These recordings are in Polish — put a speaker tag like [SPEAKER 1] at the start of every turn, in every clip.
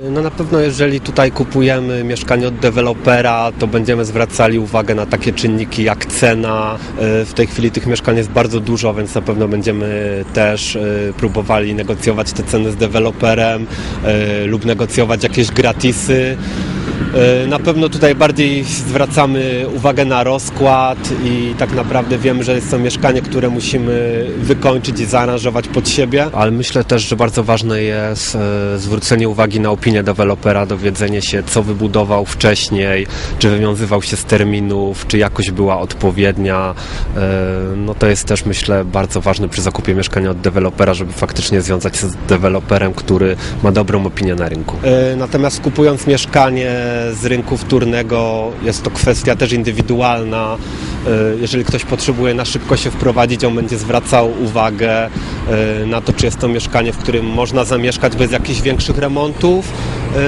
[SPEAKER 1] No na pewno jeżeli tutaj kupujemy mieszkanie od dewelopera, to będziemy zwracali uwagę na takie czynniki jak cena. E, W tej chwili tych mieszkań jest bardzo dużo, więc na pewno będziemy też e, próbowali negocjować te ceny z deweloperem e, lub negocjować jakieś gratisy. E, Na pewno tutaj bardziej zwracamy uwagę na rozkład i tak naprawdę wiemy, że jest to mieszkanie, które musimy wykończyć i zaaranżować pod siebie. Ale myślę też, że bardzo ważne jest e, zwrócenie uwagi na opinię dewelopera, dowiedzenie się, co wybudował wcześniej, czy wywiązywał się z terminów, czy jakość była odpowiednia. E, No to jest też myślę bardzo ważne przy zakupie mieszkania od dewelopera, żeby faktycznie związać się z deweloperem, który ma dobrą opinię na rynku. Natomiast kupując mieszkanie z rynku wtórnego jest to kwestia też indywidualna. E, Jeżeli ktoś potrzebuje na szybko się wprowadzić, on będzie zwracał uwagę e, na to, czy jest to mieszkanie, w którym można zamieszkać bez jakichś większych remontów. E,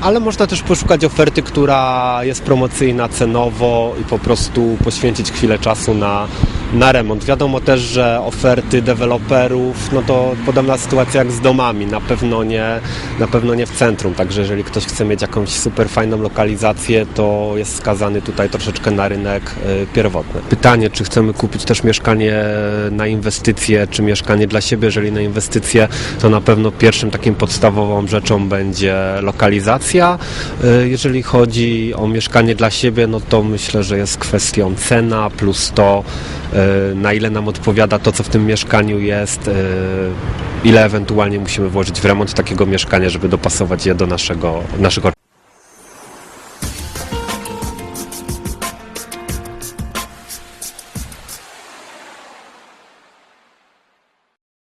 [SPEAKER 1] Ale można też poszukać oferty, która jest promocyjna cenowo i po prostu poświęcić chwilę czasu na, na remont. Wiadomo też, że oferty deweloperów, no to podobna sytuacja jak z domami, na pewno nie, na pewno nie w centrum, także jeżeli ktoś chce mieć jakąś super fajną lokalizację, to jest skazany tutaj troszeczkę na rynek y, pierwotny. Pytanie, czy chcemy kupić też mieszkanie na inwestycje, czy mieszkanie dla siebie, jeżeli na inwestycje, to na pewno pierwszym takim podstawową rzeczą będzie lokalizacja. Y, Jeżeli chodzi o mieszkanie dla siebie, no to myślę, że jest kwestią cena plus to, y, na ile nam odpowiada to, co w tym mieszkaniu jest, y, ile ewentualnie musimy włożyć w remont takiego mieszkania, żeby dopasować je do naszego, naszego